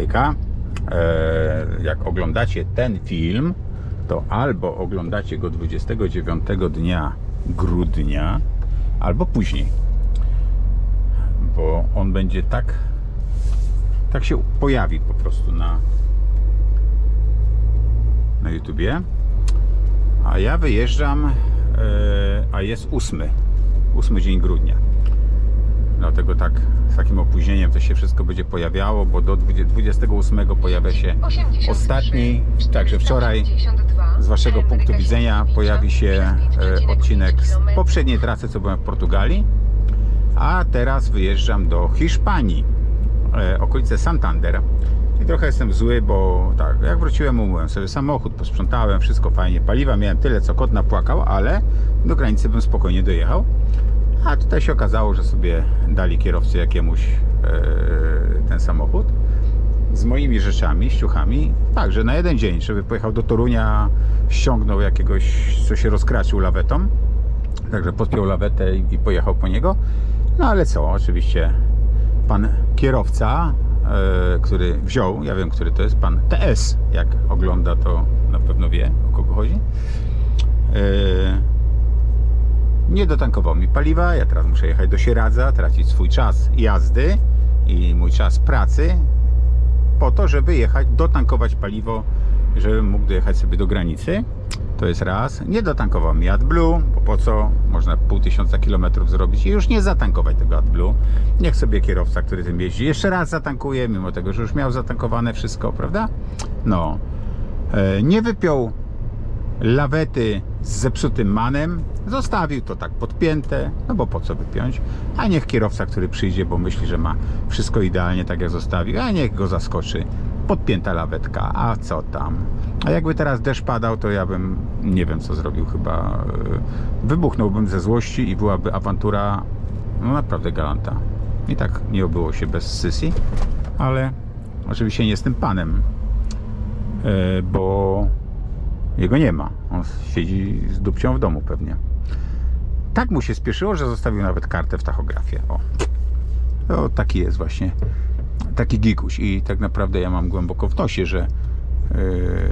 Hejka. E, jak oglądacie ten film, to albo oglądacie go 29 dnia grudnia, albo później. Bo on będzie tak tak się pojawi po prostu na na YouTubie. A ja wyjeżdżam, e, a jest ósmy, ósmy dzień grudnia. Dlatego tak z takim opóźnieniem to się wszystko będzie pojawiało, bo do 20 28 pojawia się ostatni, także wczoraj z Waszego punktu widzenia pojawi się e, odcinek z poprzedniej trasy, co byłem w Portugalii, a teraz wyjeżdżam do Hiszpanii, e, okolice Santander. I trochę jestem zły, bo tak, jak wróciłem, umyłem sobie samochód, posprzątałem, wszystko fajnie. Paliwa miałem tyle, co kot napłakał, ale do granicy bym spokojnie dojechał. A tutaj się okazało, że sobie dali kierowcy jakiemuś e, ten samochód z moimi rzeczami, ściuchami, także na jeden dzień, żeby pojechał do Torunia, ściągnął jakiegoś, co się rozkraczył lawetą, także podpiął lawetę i, i pojechał po niego. No ale co, oczywiście pan kierowca, e, który wziął, ja wiem, który to jest, pan TS, jak ogląda, to na pewno wie, o kogo chodzi. E, nie dotankował mi paliwa, ja teraz muszę jechać do Sieradza, tracić swój czas jazdy i mój czas pracy po to, żeby jechać, dotankować paliwo, żebym mógł dojechać sobie do granicy. To jest raz. Nie dotankował mi AdBlue, bo po co? Można pół tysiąca kilometrów zrobić i już nie zatankować tego AdBlue. Niech sobie kierowca, który tym jeździ, jeszcze raz zatankuje, mimo tego, że już miał zatankowane wszystko, prawda? No. E, Nie wypiął lawety z zepsutym manem, zostawił to tak podpięte, no bo po co wypiąć, a niech kierowca, który przyjdzie, bo myśli, że ma wszystko idealnie tak jak zostawił, a niech go zaskoczy, podpięta lawetka, a co tam. A jakby teraz deszcz padał, to ja bym, nie wiem co zrobił, chyba yy, wybuchnąłbym ze złości i byłaby awantura, no naprawdę galanta. I tak nie obyło się bez Sysi, ale oczywiście nie jestem panem, yy, bo jego nie ma. On siedzi z dupcią w domu pewnie. Tak mu się spieszyło, że zostawił nawet kartę w tachografie. O. To taki jest właśnie. Taki gikuś. I tak naprawdę ja mam głęboko w nosie, że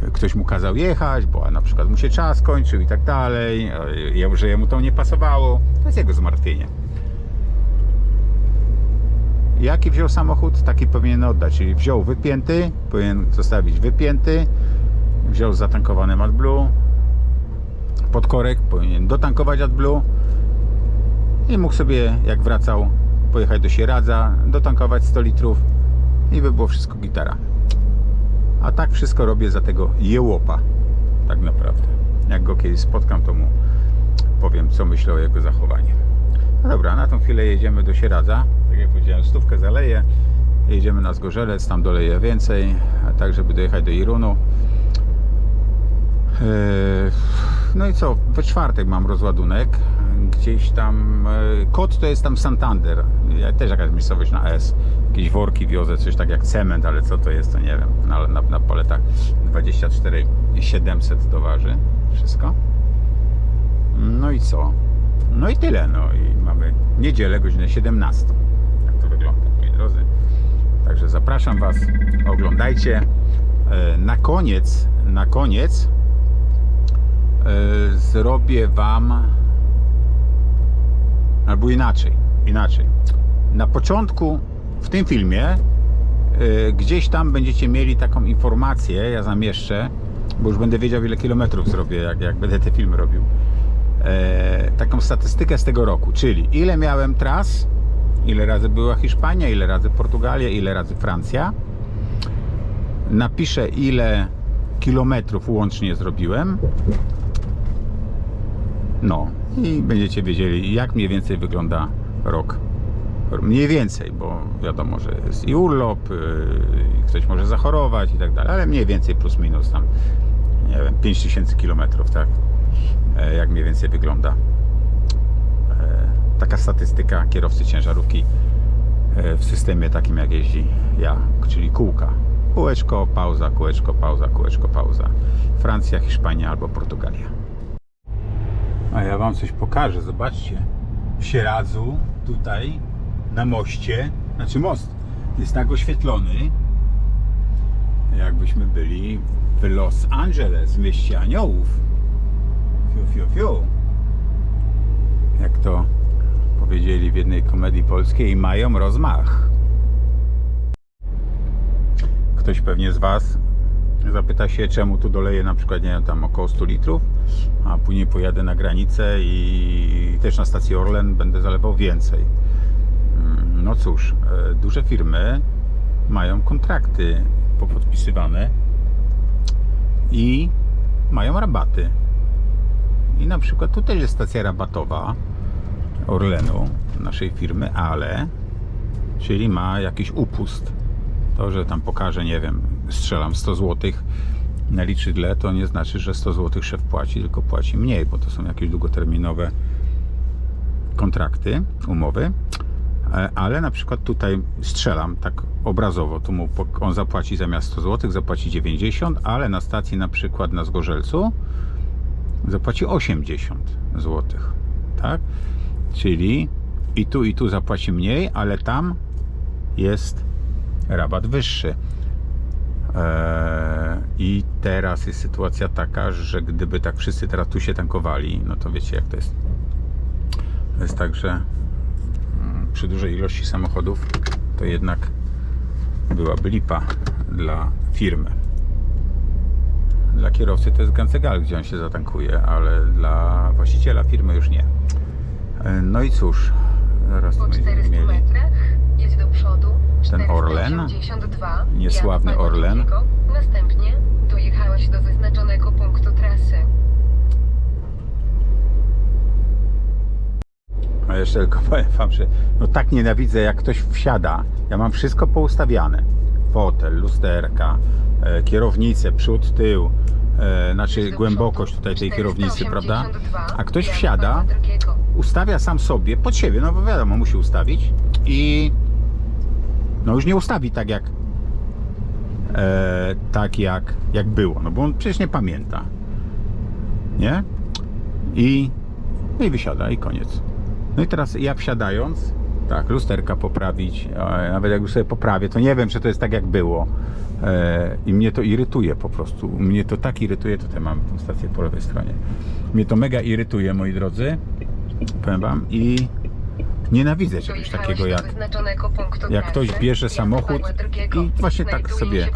yy, ktoś mu kazał jechać, bo na przykład mu się czas kończył i tak dalej, je- że jemu to nie pasowało. To jest jego zmartwienie. Jaki wziął samochód, taki powinien oddać. Czyli wziął wypięty, powinien zostawić wypięty, wziął zatankowane Podkorek, powinien dotankować AdBlue i mógł sobie, jak wracał, pojechać do Sieradza, dotankować 100 litrów i by było wszystko gitara. A tak wszystko robię za tego jełopa, tak naprawdę. Jak go kiedyś spotkam, to mu powiem, co myślę o jego zachowaniu. No dobra, na tą chwilę jedziemy do Sieradza. Tak jak powiedziałem, stówkę zaleję. Jedziemy na Zgorzelec, tam doleję więcej, tak żeby dojechać do Irunu. Eee, No i co, we czwartek mam rozładunek. Gdzieś tam, e, kod to jest tam Santander, też jakaś miejscowość na S. Jakieś worki wiozę, coś tak jak cement, ale co to jest, to nie wiem. Na, na, na paletach 24 700 to waży wszystko. No i co? No i tyle, no i mamy niedzielę, godzinę 17. Tak to wygląda, moi drodzy. Także zapraszam Was, oglądajcie. E, Na koniec, na koniec zrobię Wam albo inaczej, inaczej. Na początku w tym filmie e, gdzieś tam będziecie mieli taką informację, ja zamieszczę, bo już będę wiedział ile kilometrów zrobię, jak, jak będę te filmy robił. E, taką statystykę z tego roku, czyli ile miałem tras, ile razy była Hiszpania, ile razy Portugalia, ile razy Francja. Napiszę ile kilometrów łącznie zrobiłem. No i będziecie wiedzieli jak mniej więcej wygląda rok. Mniej więcej, bo wiadomo, że jest i urlop, yy, i ktoś może zachorować i tak dalej, ale mniej więcej plus minus tam, nie wiem, 5000 kilometrów, tak? E, jak mniej więcej wygląda e, taka statystyka kierowcy ciężarówki e, w systemie takim jak jeździ ja, czyli kółka. Kółeczko, pauza, kółeczko, pauza, kółeczko, pauza. Francja, Hiszpania albo Portugalia. A ja Wam coś pokażę, zobaczcie. W Sieradzu, tutaj, na moście, znaczy most jest tak oświetlony, jakbyśmy byli w Los Angeles, w mieście aniołów. Fiu, fiu, fiu. Jak to powiedzieli w jednej komedii polskiej, mają rozmach. Ktoś pewnie z Was zapyta się, czemu tu doleję na przykład, nie tam około 100 litrów, a później pojadę na granicę i też na stacji Orlen będę zalewał więcej. Mm, No cóż, e, duże firmy mają kontrakty popodpisywane i mają rabaty. I na przykład tutaj jest stacja rabatowa Orlenu, naszej firmy, ale czyli ma jakiś upust. To, że tam pokaże, nie wiem, strzelam 100 zł na liczydle, to nie znaczy, że 100 zł szef płaci, tylko płaci mniej, bo to są jakieś długoterminowe kontrakty, umowy. E, Ale na przykład tutaj strzelam tak obrazowo, tu mu on zapłaci zamiast 100 zł, zapłaci 90, ale na stacji na przykład na Zgorzelcu zapłaci 80 zł, tak? Czyli i tu i tu zapłaci mniej, ale tam jest rabat wyższy. Eee, I teraz jest sytuacja taka, że gdyby tak wszyscy teraz tu się tankowali, no to wiecie jak to jest. To jest tak, że mm, przy dużej ilości samochodów to jednak byłaby lipa dla firmy. Dla kierowcy to jest gancegal, gdzie on się zatankuje, ale dla właściciela firmy już nie. E, No i cóż, zaraz Po będziemy 400 mieli. metrach jedź do przodu. Ten Orlen, 482, niesławny Orlen. Następnie dojechałeś do wyznaczonego punktu trasy. A jeszcze tylko powiem wam, że no tak nienawidzę, jak ktoś wsiada. Ja mam wszystko poustawiane. Fotel, lusterka, e, kierownicę, przód, tył, e, znaczy głębokość tutaj tej kierownicy, prawda? 482, A ktoś wsiada, ustawia sam sobie pod siebie, no bo wiadomo, musi ustawić i no już nie ustawi tak jak e, tak jak, jak było, no bo on przecież nie pamięta. Nie? I, no i wysiada i koniec. No i teraz ja wsiadając, tak, lusterka poprawić, nawet jak już sobie poprawię, to nie wiem, czy to jest tak jak było. E, I mnie to irytuje po prostu. Mnie to tak irytuje, tutaj mam tą stację po lewej stronie. Mnie to mega irytuje, moi drodzy. Powiem wam i nienawidzę czegoś takiego jak jak ktoś bierze samochód i właśnie tak sobie,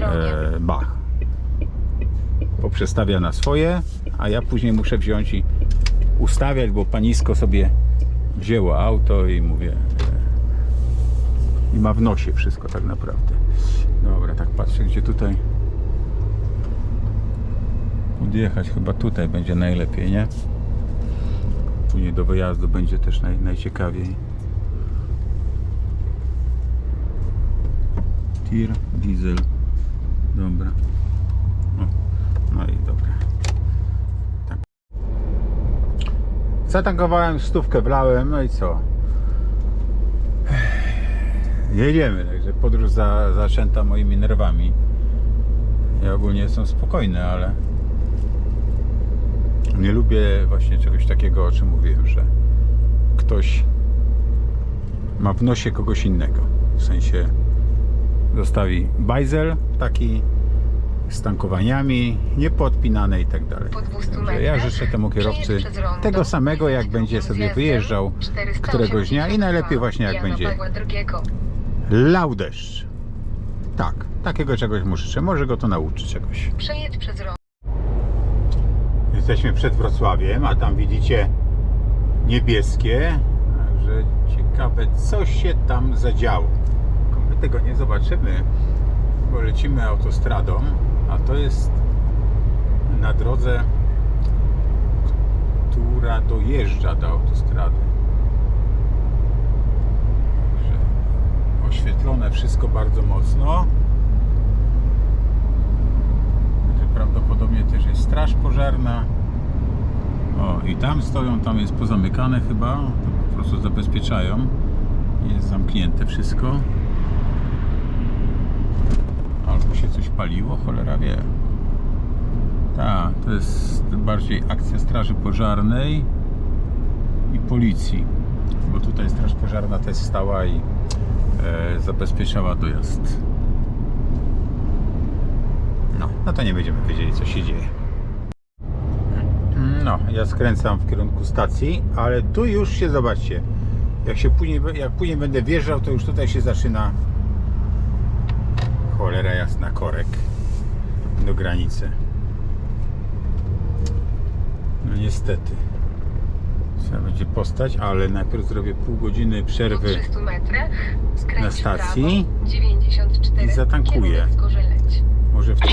e, bach. Poprzestawia na swoje, a ja później muszę wziąć i ustawiać, bo panisko sobie wzięło auto i mówię e, i ma w nosie wszystko tak naprawdę. Dobra, tak patrzę, gdzie tutaj podjechać. Chyba tutaj będzie najlepiej, nie? Później do wyjazdu będzie też naj, najciekawiej. Tir, diesel. Dobra. No i dobra. Tak. Zatankowałem stówkę, wlałem, no i co? Jedziemy, także podróż za, zaczęta moimi nerwami. Ja ogólnie jestem spokojny, ale nie lubię właśnie czegoś takiego, o czym mówiłem, że ktoś ma w nosie kogoś innego. W sensie zostawi bajzel taki z tankowaniami, niepodpinane i tak dalej. Po 200 Także metrach ja życzę temu kierowcy tego samego, jak będzie sobie wyjeżdżał 482 któregoś dnia i najlepiej właśnie jak będzie lał deszcz. Tak, takiego czegoś mu życzę. Może go to nauczy czegoś. Jesteśmy przed Wrocławiem, a tam widzicie niebieskie. Także ciekawe, co się tam zadziało. My tego nie zobaczymy, bo lecimy autostradą, a to jest na drodze, która dojeżdża do autostrady. Także oświetlone wszystko bardzo mocno. Prawdopodobnie też jest straż pożarna. O, i tam stoją, tam jest pozamykane chyba, po prostu zabezpieczają. Jest zamknięte wszystko. Albo się coś paliło, cholera wie. Tak, to jest bardziej akcja straży pożarnej i policji. Bo tutaj straż pożarna też stała i e, zabezpieczała dojazd. No, no to nie będziemy wiedzieli, co się dzieje. No, ja skręcam w kierunku stacji, ale tu już się zobaczcie. Jak się później, jak później będę wjeżdżał, to już tutaj się zaczyna cholera jasna korek do granicy. No niestety. Trzeba będzie postać, ale najpierw zrobię pół godziny przerwy 300 metrach skręć na stacji prawo, 94 i zatankuję. Może w, tym,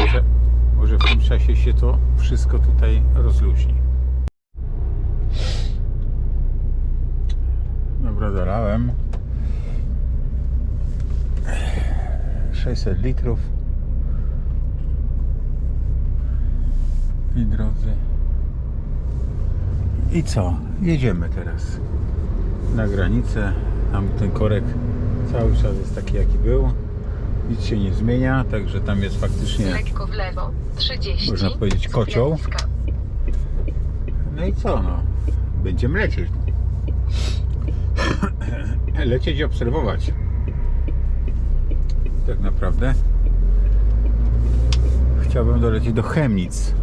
może w tym czasie się to wszystko tutaj rozluźni. Dobra, dolałem. 600 litrów. I drodzy. I co? Jedziemy teraz na granicę. Tam ten korek cały czas jest taki jaki był. Nic się nie zmienia, także tam jest faktycznie Lekko w lewo, 30. Można powiedzieć kocioł. No i co no? Będziemy lecieć. lecieć i obserwować. Tak naprawdę. Chciałbym dolecieć do Chemnic,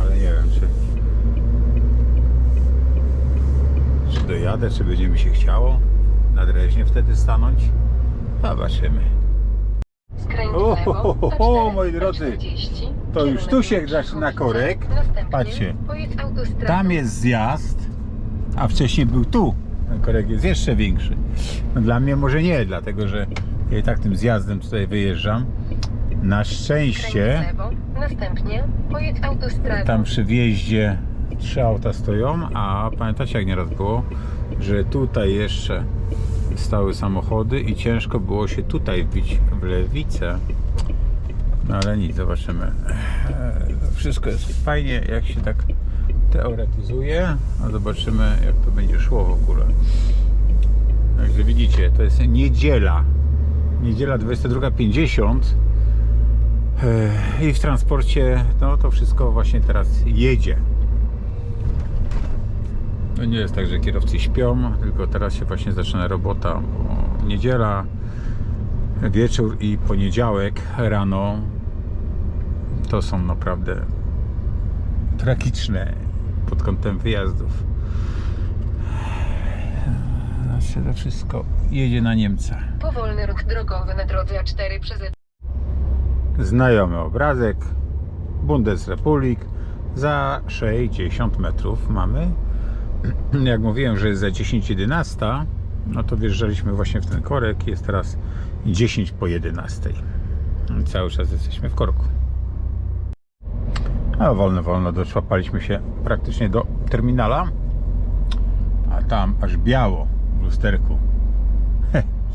ale nie wiem czy czy dojadę, czy będzie mi się chciało na Dreźnie wtedy stanąć. Zobaczymy. Skręć O, lewo, A4, moi drodzy. A40, To już tu się na zaczyna korek. Patrzcie. Tam jest zjazd, a wcześniej był tu. Ten korek jest jeszcze większy. No dla mnie może nie, dlatego że ja i tak tym zjazdem tutaj wyjeżdżam. Na szczęście lewo, następnie pojedź autostradą. tam przy wjeździe trzy auta stoją, a pamiętacie jak nieraz było, że tutaj jeszcze stały samochody i ciężko było się tutaj wbić w lewicę. No ale nic, zobaczymy. Wszystko jest fajnie, jak się tak teoretyzuje, a zobaczymy jak to będzie szło w ogóle. Także widzicie, to jest niedziela. Niedziela 22.50 Eee, i w transporcie no to wszystko właśnie teraz jedzie. To nie jest tak, że kierowcy śpią, tylko teraz się właśnie zaczyna robota, bo niedziela, wieczór i poniedziałek rano to są naprawdę tragiczne pod kątem wyjazdów. Znaczy to wszystko jedzie na Niemca. Powolny ruch drogowy na drodze A4 przez Znajomy obrazek Bundesrepublik za 60 metrów mamy. Jak mówiłem, że jest za 10.11, no to wjeżdżaliśmy właśnie w ten korek. Jest teraz 10 po 11. Cały czas jesteśmy w korku. A wolno, wolno doszłapaliśmy się praktycznie do terminala. A tam aż biało w lusterku.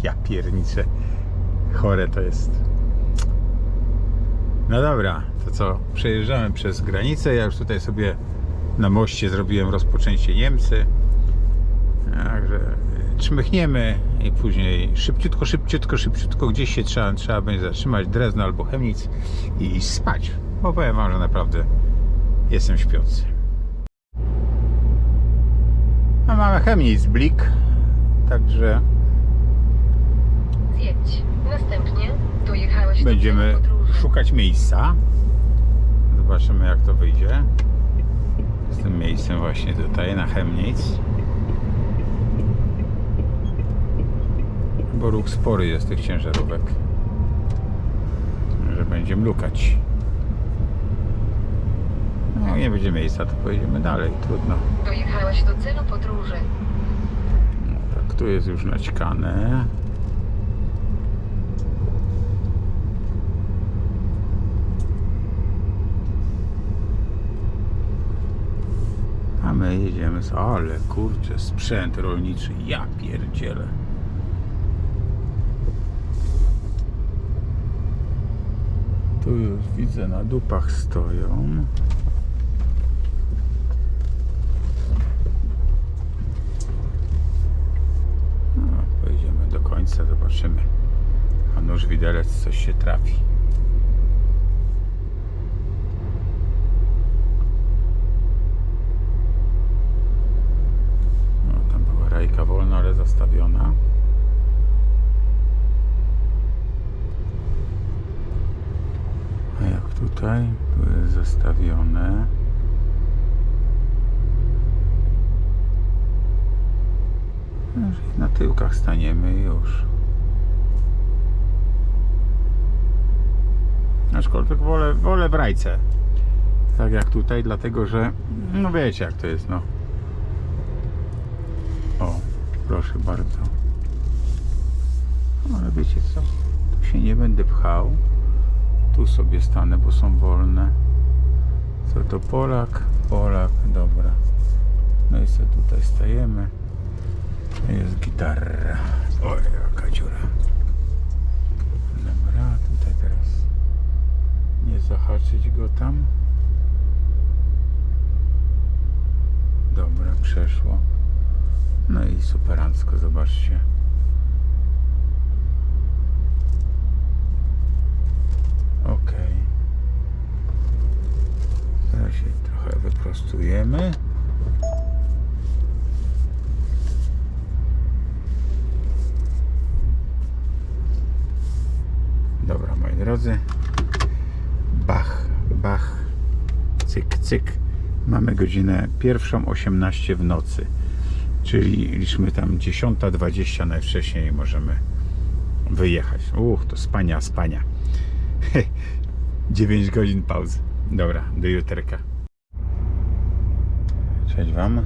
ja pierniczę. Chore to jest. No dobra, to co? Przejeżdżamy przez granicę. Ja już tutaj sobie na moście zrobiłem rozpoczęcie Niemcy. Także czmychniemy i później szybciutko, szybciutko, szybciutko gdzieś się trzeba, trzeba będzie zatrzymać Drezno albo Chemnic i spać. Bo powiem wam, że naprawdę jestem śpiący. A mamy Chemnic Blik, także Zjedź. Następnie dojechałeś do będziemy podróży. szukać miejsca. Zobaczymy jak to wyjdzie. Z tym miejscem właśnie tutaj na Chemnic. Bo ruch spory jest tych ciężarówek. Że będziemy lukać. No jak nie będzie miejsca, to pojedziemy dalej. Trudno. Dojechałeś do celu podróży. No, tak, tu jest już naćkane. A my jedziemy z... Ale kurczę, sprzęt rolniczy. Ja pierdzielę. Tu już widzę na dupach stoją. No, pojedziemy do końca, zobaczymy. A nóż widelec coś się trafi. No, tam była rajka wolna, ale zastawiona. A jak tutaj? tu jest zestawione. No, że Na tyłkach staniemy już. Aczkolwiek wolę, wolę w rajce. Tak jak tutaj, dlatego że no wiecie jak to jest, no. O, proszę bardzo. No, ale wiecie co? Tu się nie będę pchał. Tu sobie stanę, bo są wolne. Co to Polak? Polak, dobra. No i co tutaj stajemy? Jest gitarra. Oj, jaka dziura. Dobra, tutaj teraz nie zahaczyć go tam. Dobra, przeszło. No i superancko, zobaczcie. Ok. Teraz się trochę wyprostujemy. Drodzy. Bach, bach, cyk, cyk. Mamy godzinę pierwszą 18 w nocy. Czyli liczmy tam 10.20 najwcześniej możemy wyjechać. Uch, to spania, spania. 9 godzin pauzy. Dobra, do juterka. Cześć Wam.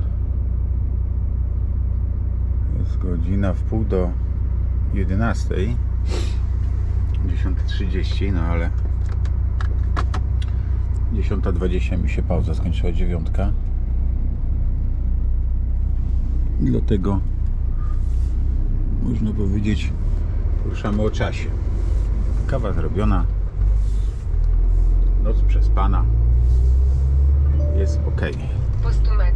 Jest godzina w pół do 11. 10.30, no ale 10.20 mi się pauza skończyła, dziewiątka. Dlatego można powiedzieć poruszamy o czasie. Kawa zrobiona. Noc przespana. Jest ok. Po 100 metrach